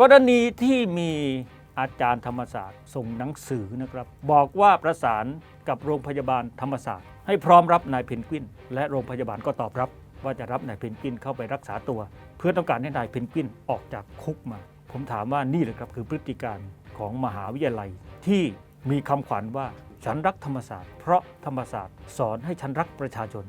กรณีที่มีอาจารย์ธรรมศาสตร์ส่งหนังสือนะครับ บอกว่าประสานกับโรงพยาบาลธรรมศาสตร์ ให้พร้อมรับนายเพนกวิน และโรงพยาบาลก็ตอบรับ ว่าจะรับนายเพนกวินเข้าไปรักษาตัว เพื่อต้องการให้นายเพนกวินออกจากคุกมา ผมถามว่านี่แหละครับคือพฤติการของมหาวิทยาลัย ที่มีคำขวัญว่าฉันรักธรรมศาสตร์ เพราะธรรมศาสตร์ สอนให้ฉันรักประชาชน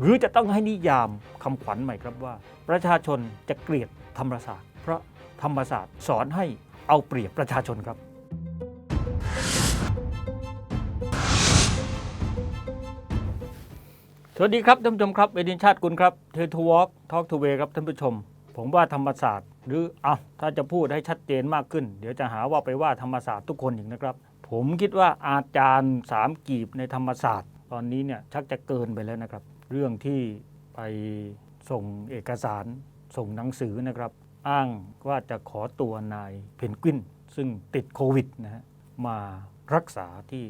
หรือจะต้องให้นิยามคำขวัญใหม่ครับว่า ประชาชนจะเกลียดธรรมศาสตร์ เพราะ ธรรมศาสตร์สอนให้เอาเปรียบประชาชนครับสวัสดีครับท่านผู้ชมครับเวดินชาติกุลครับเททูวอล์กทอล์กทูเวครับท่านผู้ชม ผมว่าธรรมศาสตร์ หรือเอาถ้าจะพูดให้ชัดเจนมากขึ้น เดี๋ยวจะหาว่าไปว่าธรรมศาสตร์ทุกคนอีกนะครับ ผมคิดว่าอาจารย์สามกีบในธรรมศาสตร์ ตอนนี้เนี่ยชักจะเกินไปแล้วนะครับ เรื่องที่ไปส่งเอกสารส่งหนังสือนะครับ อ้างว่าจะขอตัวนายเพนกวิน ซึ่งติดโควิดนะฮะมารักษาที่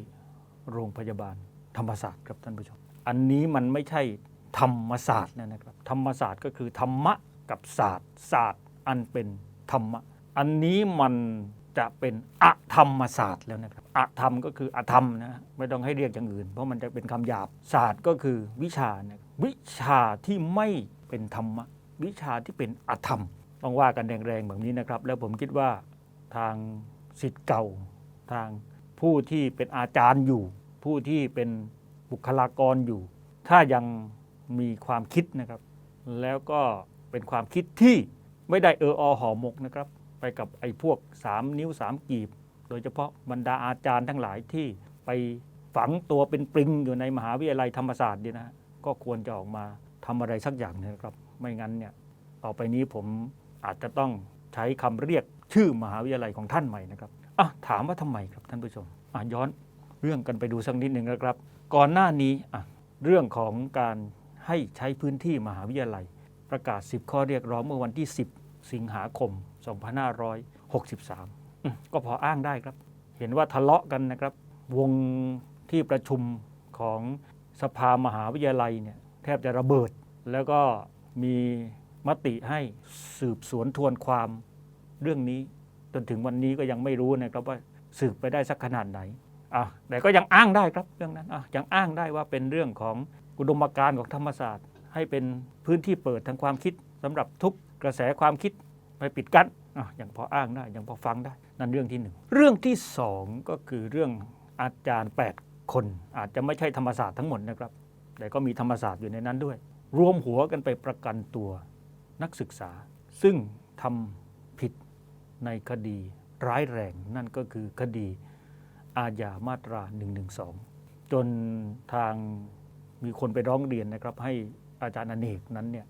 โรงพยาบาลธรรมศาสตร์ครับท่านผู้ชม อันนี้มันไม่ใช่ธรรมศาสตร์นะครับ ธรรมศาสตร์ก็คือธรรมะกับศาสตร์ ศาสตร์อันเป็นธรรมะ อันนี้มันจะเป็นอะธรรมศาสตร์แล้วนะครับอะธรรมก็คืออธรรมนะไม่ต้องให้เรียกอย่างอื่น เพราะมันจะเป็นคำหยาบศาสตร์ก็คือวิชานะวิชาที่ไม่เป็นธรรมะ วิชาที่เป็นอธรรม ต้องว่ากันแรงๆแบบนี้นะครับ แล้วผมคิดว่าทางสิทธิ์เก่า ทางผู้ที่เป็นอาจารย์อยู่ ผู้ที่เป็นบุคลากรอยู่ ถ้ายังมีความคิดนะครับ แล้วก็เป็นความคิดที่ไม่ได้เอออห่อหมกนะครับ ไปกับไอ้พวก 3 นิ้ว 3 กีบ โดยเฉพาะบรรดาอาจารย์ทั้งหลายที่ไปฝังตัวเป็นปริงอยู่ในมหาวิทยาลัยธรรมศาสตร์เนี่ยนะฮะก็ควรจะออกมาทำอะไรสักอย่างนะครับ ไม่งั้นเนี่ยต่อไปนี้ผม อาจจะต้องใช้คำเรียกชื่อมหาวิทยาลัยของท่านใหม่นะครับอะถามว่าทำไมครับท่านผู้ชมอะย้อนเรื่องกันไปดูสักนิดหนึ่งนะครับ ก่อนหน้านี้อะเรื่องของการให้ใช้พื้นที่มหาวิทยาลัย ประกาศ 10 ข้อเรียกร้องเมื่อวันที่ 10 สิงหาคม 2563อืมก็พออ้างได้ครับ เห็นว่าทะเลาะกันนะครับ วงที่ประชุมของสภามหาวิทยาลัยเนี่ยแทบจะระเบิด แล้วก็มี มติให้สืบสวนทวนความเรื่องนี้ จนถึงวันนี้ก็ยังไม่รู้นะครับว่าสืบไปได้สักขนาดไหนอะแต่ก็ยังอ้างได้ครับเรื่องนั้นอะยังอ้างได้ว่าเป็นเรื่องของอุดมการณ์ของธรรมศาสตร์ ให้เป็นพื้นที่เปิดทางความคิดสำหรับทุกกระแสความคิดไปปิดกั้นอะยังพออ้างได้ยังพอฟังได้ นั่นเรื่องที่หนึ่งเรื่องที่สองก็คือเรื่องอาจารย์ 8 คน อาจจะไม่ใช่ธรรมศาสตร์ทั้งหมดนะครับ แต่ก็มีธรรมศาสตร์อยู่ในนั้นด้วย รวมหัวกันไปประกันตัว นักศึกษา ซึ่งทำผิดในคดีร้ายแรงนั่นก็คือคดีอาญามาตรา 112 จนทางมีคนไปร้องเรียนนะครับให้อาจารย์อเนกนั้นเนี่ย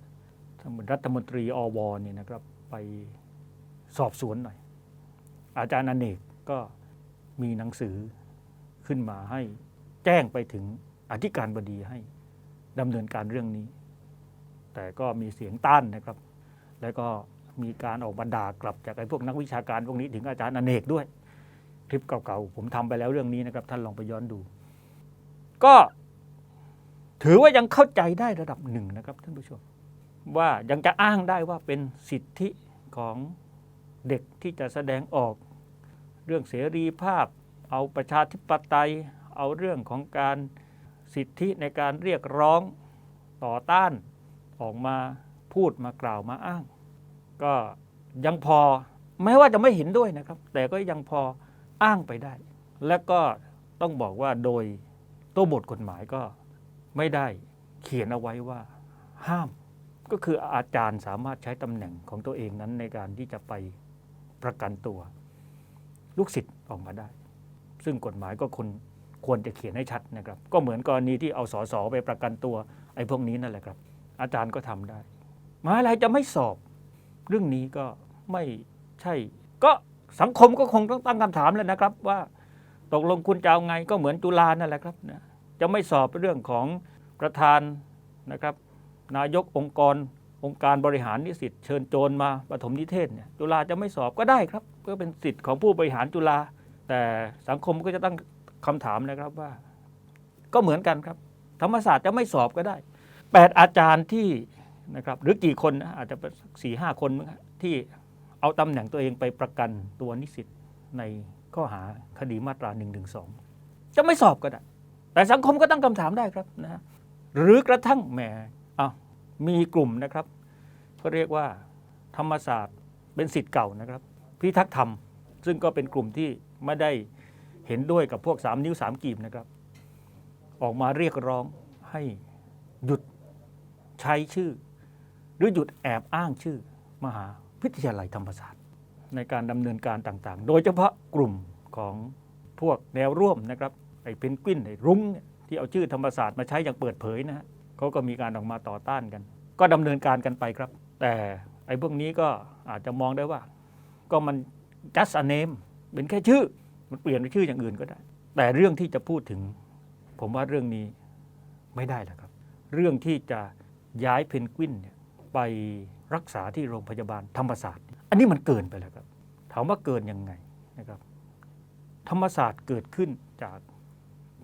รัฐมนตรีอวเนี่ยนะครับไปสอบสวนหน่อย อาจารย์อเนกก็มีหนังสือขึ้นมาให้แจ้งไปถึงอธิการบดีให้ดำเนินการเรื่องนี้ แต่ก็มีเสียงต้านนะครับ แล้วก็มีการออกมาด่ากลับจากไอ้พวกนักวิชาการพวกนี้ถึงอาจารย์อเนกด้วย คลิปเก่าๆ ผมทำไปแล้วเรื่องนี้นะครับ ท่านลองไปย้อนดู ก็ถือว่ายังเข้าใจได้ระดับหนึ่งนะครับท่านผู้ชม ว่ายังจะอ้างได้ว่าเป็นสิทธิของเด็กที่จะแสดงออกเรื่องเสรีภาพ เอาประชาธิปไตย เอาเรื่องของการสิทธิในการเรียกร้องต่อต้าน ออกมาพูดมากล่าวมาอ้าง ก็ยังพอแม้ว่าจะไม่เห็นด้วยนะครับ แต่ก็ยังพออ้างไปได้ และก็ต้องบอกว่าโดยตัวบทกฎหมายก็ไม่ได้เขียนเอาไว้ว่าห้าม ก็คืออาจารย์สามารถใช้ตำแหน่งของตัวเองนั้นในการที่จะไปประกันตัว ลูกศิษย์ออกมาได้ ซึ่งกฎหมายก็ควรควรจะเขียนให้ชัดนะครับ ก็เหมือนกรณีที่เอาสอสอไปประกันตัวไอ้พวกนี้นั่นแหละครับ อาจารย์ก็ทำได้มหาอะไรจะไม่สอบ เรื่องนี้ก็ไม่ใช่ ก็สังคมก็คงต้องตั้งคำถามแล้วนะครับ ว่าตกลงคุณจะเอาไงก็เหมือนจุฬานั่นแหละครับนะจะไม่สอบเรื่องของประธานนะครับ นายกองค์กรองค์การบริหารนิสิตเชิญโจรมาปฐมนิเทศเนี่ยจุฬาจะไม่สอบก็ได้ครับ ก็เป็นสิทธิ์ของผู้บริหารจุฬาแต่สังคมก็จะตั้งคำถามนะครับว่า ก็เหมือนกันครับ ธรรมศาสตร์จะไม่สอบก็ได้ แปดอาจารย์ที่นะครับหรือกี่คนนะอาจจะสี่ห้าคนที่เอาตำแหน่งตัวเองไปประกันตัวนิสิตในข้อหาคดีมาตรา1นึจะไม่สอบก็ได้ แต่สังคมก็ตั้งคำถามได้ครับนะฮะหรือกระทั่งแหมอะมีกลุ่มนะครับก็เรียกว่าธรรมศาสตร์เป็นสิทธิ์เก่านะครับ พิทักษ์ธรรม ซึ่งก็เป็นกลุ่มที่ไม่ได้เห็นด้วยกับพวก 3 นิ้ว 3กีบนะครับ ออกมาเรียกร้องให้หยุด ใช้ชื่อ หรือหยุดแอบอ้างชื่อ มหาวิทยาลัยธรรมศาสตร์ ในการดำเนินการต่างๆ โดยเฉพาะกลุ่มของพวกแนวร่วมนะครับไอ้เพนกวินไอ้รุ้งที่เอาชื่อธรรมศาสตร์มาใช้อย่างเปิดเผยนะฮะเขาก็มีการออกมาต่อต้านกัน ก็ดำเนินการกันไปครับ แต่ไอ้พวกนี้ก็อาจจะมองได้ว่า ก็มัน just a name เป็นแค่ชื่อ มันเปลี่ยนเป็นชื่ออย่างอื่นก็ได้ แต่เรื่องที่จะพูดถึง ผมว่าเรื่องนี้ไม่ได้แล้วครับ เรื่องที่จะ ย้ายเพนกวินเนี่ยไปรักษาที่โรงพยาบาลธรรมศาสตร์ อันนี้มันเกินไปแล้วครับ ถามว่าเกินยังไงนะครับ ธรรมศาสตร์เกิดขึ้นจาก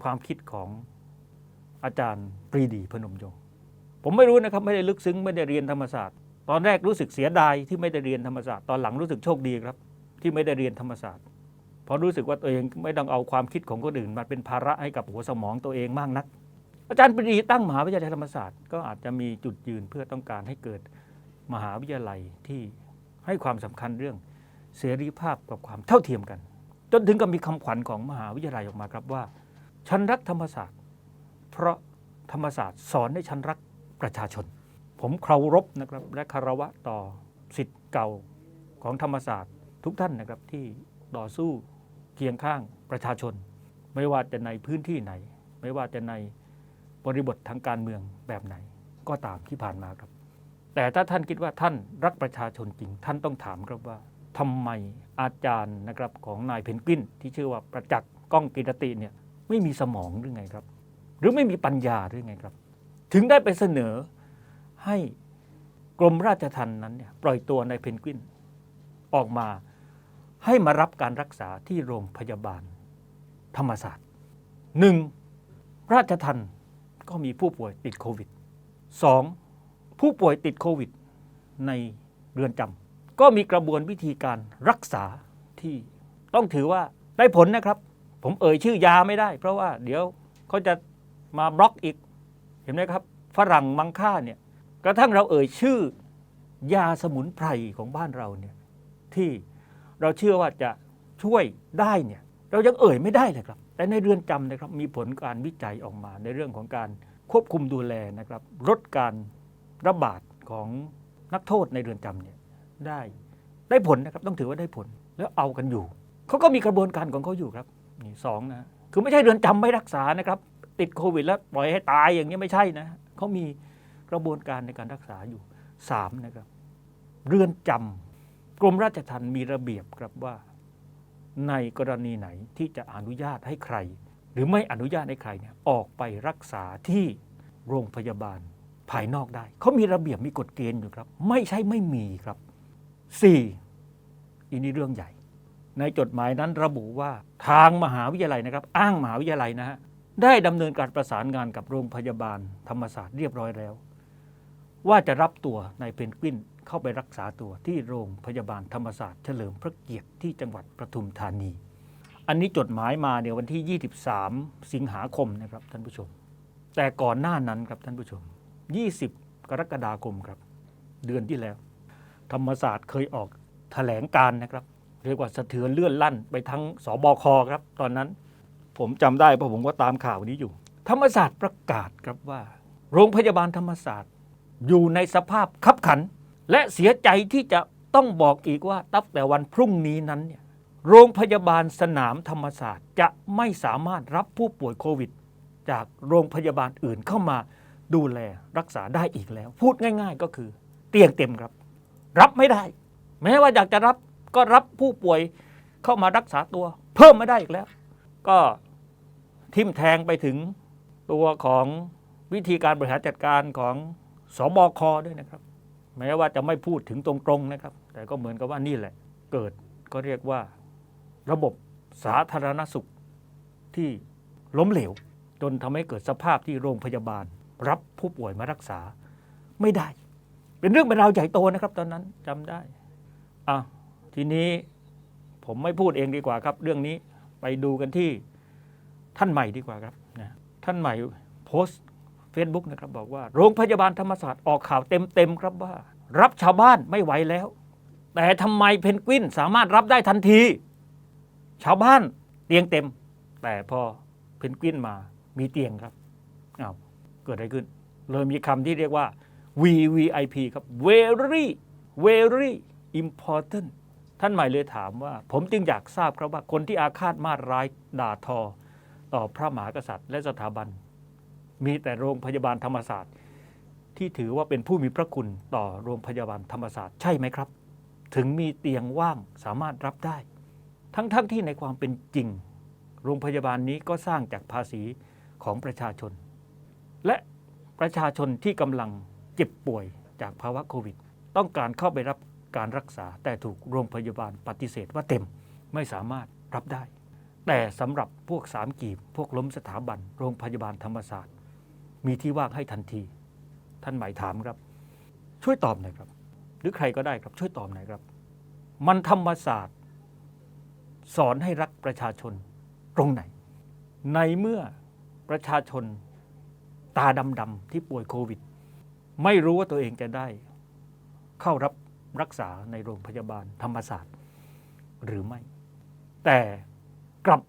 ความคิดของอาจารย์ปรีดีพนมยงค์ผมไม่รู้นะครับไม่ได้ลึกซึ้งไม่ได้เรียนธรรมศาสตร์ ตอนแรกรู้สึกเสียดายที่ไม่ได้เรียนธรรมศาสตร์ตอนหลังรู้สึกโชคดีครับ ที่ไม่ได้เรียนธรรมศาสตร์เพราะรู้สึกว่าตัวเองไม่ต้องเอาความคิดของคนอื่นมาเป็นภาระให้กับหัวสมองตัวเองมากนัก อาจารย์ปรีดีตั้งมหาวิทยาลัยธรรมศาสตร์ก็อาจจะมีจุดยืนเพื่อต้องการให้เกิดมหาวิทยาลัยที่ให้ความสำคัญเรื่องเสรีภาพกับความเท่าเทียมกัน จนถึงกับมีคำขวัญของมหาวิทยาลัยออกมาครับว่า ฉันรักธรรมศาสตร์ เพราะธรรมศาสตร์สอนให้ฉันรักประชาชน ผมเคารพนะครับและคารวะต่อสิทธิ์เก่าของธรรมศาสตร์ทุกท่านนะครับที่ต่อสู้เคียงข้างประชาชน ไม่ว่าจะในพื้นที่ไหน ไม่ว่าจะใน บริบททางการเมืองแบบไหนก็ตามที่ผ่านมาครับ แต่ถ้าท่านคิดว่าท่านรักประชาชนจริง ท่านต้องถามครับว่าทำไมอาจารย์นะครับของนายเพนกวินที่ชื่อว่าประจักษ์ก้องกิรติเนี่ยไม่มีสมองหรือไงครับ หรือไม่มีปัญญาหรือไงครับ ถึงได้ไปเสนอให้กรมราชทัณฑ์นั้นเนี่ยปล่อยตัวนายเพนกวินออกมาให้มารับการรักษาที่โรงพยาบาลธรรมศาสตร์หนึ่งราชทัณฑ์ ก็มีผู้ป่วยติดโควิดสองผู้ป่วยติดโควิด ในเรือนจำก็มีกระบวนวิธีการรักษาที่ต้องถือว่าได้ผลนะครับ ผมเอ่ยชื่อยาไม่ได้ เพราะว่าเดี๋ยวเขาจะมาบล็อกอีก เห็นไหมครับ ฝรั่งมังค่าเนี่ยกระทั่งเราเอ่ยชื่อยาสมุนไพรของบ้านเราเนี่ยที่เราเชื่อว่าจะช่วยได้เนี่ย เรายังเอ่ยไม่ได้เลยครับ แต่ในเรือนจำนะครับมีผลการวิจัยออกมาในเรื่องของการควบคุมดูแลนะครับลดการระบาดของนักโทษในเรือนจำเนี่ยได้ได้ผลนะครับต้องถือว่าได้ผลแล้วเอากันอยู่เขาก็มีกระบวนการของเขาอยู่ครับนี่สองนะคือไม่ใช่เรือนจำไม่รักษานะครับ ติดโควิดแล้วปล่อยให้ตายอย่างนี้ยไม่ใช่นะเขามีกระบวนการในการรักษาอยู่สามนะครับ เรือนจำกรมราชทัณฑ์มีระเบียบครับว่า ในกรณีไหนที่จะอนุญาตให้ใคร หรือไม่อนุญาตให้ใครเนี่ยออกไปรักษาที่โรงพยาบาลภายนอกได้ เขามีระเบียบมีกฎเกณฑ์อยู่ครับ ไม่ใช่ไม่มีครับ 4. อันนี้เรื่องใหญ่ ในจดหมายนั้นระบุว่าทางมหาวิทยาลัยนะครับ อ้างมหาวิทยาลัยนะฮะได้ดำเนินการประสานงานกับโรงพยาบาลธรรมศาสตร์เรียบร้อยแล้ว ว่าจะรับตัวนายเพนกวิน เข้าไปรักษาตัวที่โรงพยาบาลธรรมศาสตร์เฉลิมพระเกียรติที่จังหวัดปทุมธานี อันนี้จดหมายมาเนี่ยวันที่ 23 สิงหาคมนะครับท่านผู้ชม แต่ก่อนหน้านั้นครับท่านผู้ชม 20 กรกฎาคมครับ เดือนที่แล้ว ธรรมศาสตร์เคยออกแถลงการนะครับ เรียกว่าสะเทือนเลื่อนลั่นไปทั้งสบคครับ ตอนนั้นผมจำได้เพราะผมก็ตามข่าวนี้อยู่ ธรรมศาสตร์ประกาศครับว่า โรงพยาบาลธรรมศาสตร์อยู่ในสภาพขับขัน และเสียใจที่จะต้องบอกอีกว่าตั้งแต่วันพรุ่งนี้นั้นเนี่ยโรงพยาบาลสนามธรรมศาสตร์จะไม่สามารถรับผู้ป่วยโควิด จากโรงพยาบาลอื่นเข้ามาดูแลรักษาได้อีกแล้ว พูดง่าย ๆ ก็คือ เตียงเต็มครับ รับไม่ได้ แม้ว่าอยากจะรับก็รับผู้ป่วยเข้ามารักษาตัว เพิ่มไม่ได้อีกแล้ว ก็ทิมแทงไปถึงตัวของวิธีการบริหารจัดการของสบคด้วยนะครับ แม้ว่าจะไม่พูดถึงตรงๆนะครับ แต่ก็เหมือนกับว่านี่แหละ เกิดก็เรียกว่าระบบสาธารณสุขที่ล้มเหลว จนทำให้เกิดสภาพที่โรงพยาบาล รับผู้ป่วยมารักษาไม่ได้ เป็นเรื่องเป็นราวใหญ่โตนะครับ ตอนนั้นจำได้อะทีนี้ผมไม่พูดเองดีกว่าครับ เรื่องนี้ไปดูกันที่ท่านใหม่ดีกว่าครับนะท่านใหม่โพสต์ Facebook นะครับบอกว่าโรงพยาบาลธรรมศาสตร์ออกข่าวเต็มๆครับว่า รับชาวบ้านไม่ไหวแล้ว แต่ทำไมเพนกวินสามารถรับได้ทันที ชาวบ้านเตียงเต็ม แต่พอเพนกวินมามีเตียงครับอ้าวเกิดอะไรขึ้น เลยมีคำที่เรียกว่า VVIP ครับ very very important ท่านใหม่เลยถามว่า ผมจึงอยากทราบครับว่าคนที่อาฆาตมาร้ายด่าทอ ต่อพระมหากษัตริย์ และสถาบัน มีแต่โรงพยาบาลธรรมศาสตร์ ที่ถือว่าเป็นผู้มีพระคุณต่อโรงพยาบาลธรรมศาสตร์ใช่ไหมครับ ถึงมีเตียงว่างสามารถรับได้ ทั้งๆทที่ในความเป็นจริง โรงพยาบาลนี้ก็สร้างจากภาษีของประชาชน และประชาชนที่กำลังเจ็บป่วยจากภาวะโควิด ต้องการเข้าไปรับการรักษาแต่ถูกโรงพยาบาลปฏิเสธว่าเต็มไม่สามารถรับได้ แต่สำหรับพวกสามกีบพวกล้มสถาบัน โรงพยาบาลธรรมศาสตร์ มีที่ว่างให้ทันที ท่านหมายถามครับ ช่วยตอบหน่อยครับ หรือใครก็ได้ครับช่วยตอบหน่อยครับ มันธรรมศาสตร์ สอนให้รักประชาชนตรงไหน ในเมื่อประชาชนตาดำๆที่ป่วยโควิด ไม่รู้ว่าตัวเองจะได้ เข้ารับรักษาในโรงพยาบาลธรรมศาสตร์ หรือไม่ แต่กลับ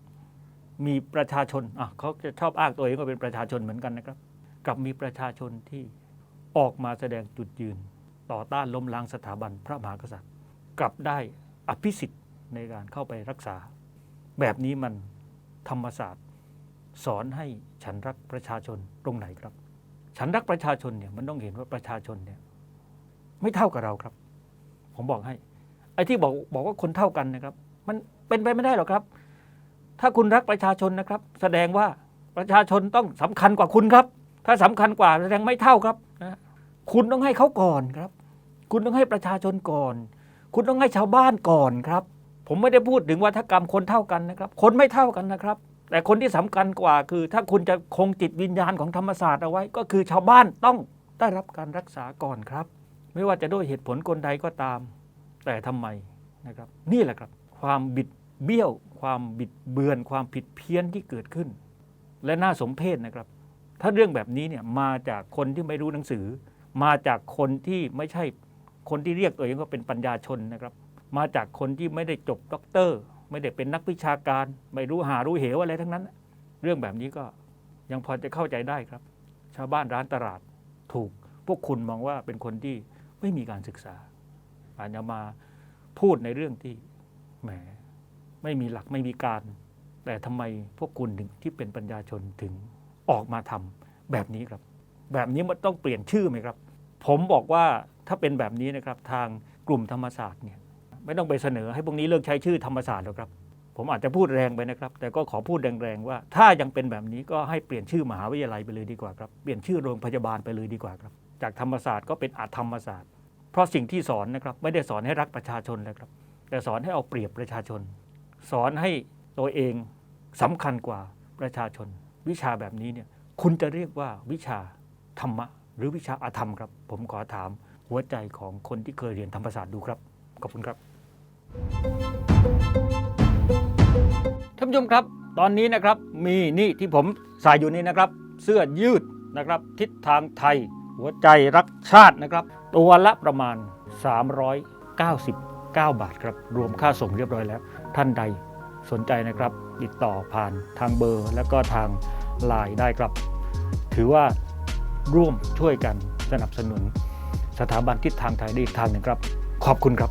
มีประชาชนอะเขาจะชอบอ้างตัวเองว่าเป็นประชาชนเหมือนกันนะครับ ลับมีประชาชนที่ออกมาแสดงจุดยืน ต่อต้านล้มล้างสถาบันพระมหากษัตริย์ กลับได้อภิสิทธิ์ในการเข้าไปรักษา แบบนี้มันธรรมศาสตร์ สอนให้ฉันรักประชาชนตรงไหนครับ ฉันรักประชาชนเนี่ยมันต้องเห็นว่าประชาชนเนี่ยไม่เท่ากับเราครับ ผมบอกให้ ไอ้ที่บอกบอกว่าคนเท่ากันนะครับ มันเป็นไปไม่ได้หรอกครับ ถ้าคุณรักประชาชนนะครับ แสดงว่าประชาชนต้องสำคัญกว่าคุณครับ ถ้าสำคัญกว่าแสดงไม่เท่าครับนะคุณต้องให้เขาก่อนครับ คุณต้องให้ประชาชนก่อน คุณต้องให้ชาวบ้านก่อนครับ ผมไม่ได้พูดถึงวัฒกรรมคนเท่ากันนะครับ คนไม่เท่ากันนะครับ แต่คนที่สำคัญกว่าคือ ถ้าคุณจะคงจิตวิญญาณของธรรมศาสตร์เอาไว้ ก็คือชาวบ้านต้องได้รับการรักษาก่อนครับ ไม่ว่าจะด้วยเหตุผลกลใดก็ตาม แต่ทำไมนะครับ นี่แหละครับ ความบิดเบี้ยว ความบิดเบือน ความผิดเพี้ยนที่เกิดขึ้น และน่าสมเพชนะครับ ถ้าเรื่องแบบนี้เนี่ยมาจากคนที่ไม่รู้หนังสือ มาจากคนที่ไม่ใช่คนที่เรียกตัวเองว่าเป็นปัญญาชนนะครับ มาจากคนที่ไม่ได้จบด็อกเตอร์ ไม่ได้เป็นนักวิชาการ ไม่รู้หารู้เหวอะไรทั้งนั้น เรื่องแบบนี้ก็ยังพอจะเข้าใจได้ครับ ชาวบ้านร้านตลาดถูก พวกคุณมองว่าเป็นคนที่ไม่มีการศึกษา อาจจะมาพูดในเรื่องที่แหมไม่มีหลักไม่มีการ แต่ทำไมพวกคุณถึงที่เป็นปัญญาชนถึง ออกมาทำแบบนี้ครับ แบบนี้มันต้องเปลี่ยนชื่อไหมครับ ผมบอกว่าถ้าเป็นแบบนี้นะครับทางกลุ่มธรรมศาสตร์เนี่ยไม่ต้องไปเสนอให้พวกนี้เลิกใช้ชื่อธรรมศาสตร์หรอกครับ ผมอาจจะพูดแรงไปนะครับ แต่ก็ขอพูดแรงๆว่า ถ้ายังเป็นแบบนี้ก็ให้เปลี่ยนชื่อมหาวิทยาลัยไปเลยดีกว่าครับเปลี่ยนชื่อโรงพยาบาลไปเลยดีกว่าครับ จากธรรมศาสตร์ก็เป็นอาธรรมศาสตร์ เพราะสิ่งที่สอนนะครับไม่ได้สอนให้รักประชาชนเลยครับ แต่สอนให้เอาเปรียบประชาชน สอนให้ตัวเองสำคัญกว่าประชาชน วิชาแบบนี้เนี่ยคุณจะเรียกว่าวิชาธรรมะ หรือวิชาอาธรรมครับ ผมขอถามหัวใจของคนที่เคยเรียนธรรมศาสตร์ดูครับ ขอบคุณครับท่านผู้ชมครับ ตอนนี้นะครับมีนี่ที่ผมใส่อยู่นี่นะครับ เสื้อยืดนะครับ ทิศทางไทย หัวใจรักชาตินะครับ ตัวละประมาณ 399 บาทครับ รวมค่าส่งเรียบร้อยแล้ว ท่านใดสนใจนะครับ ติดต่อผ่านทางเบอร์ แล้วก็ทาง ลายได้ครับ ถือว่าร่วมช่วยกันสนับสนุน สถาบันทิศทางไทยได้อีกทางหนึ่งครับ ขอบคุณครับ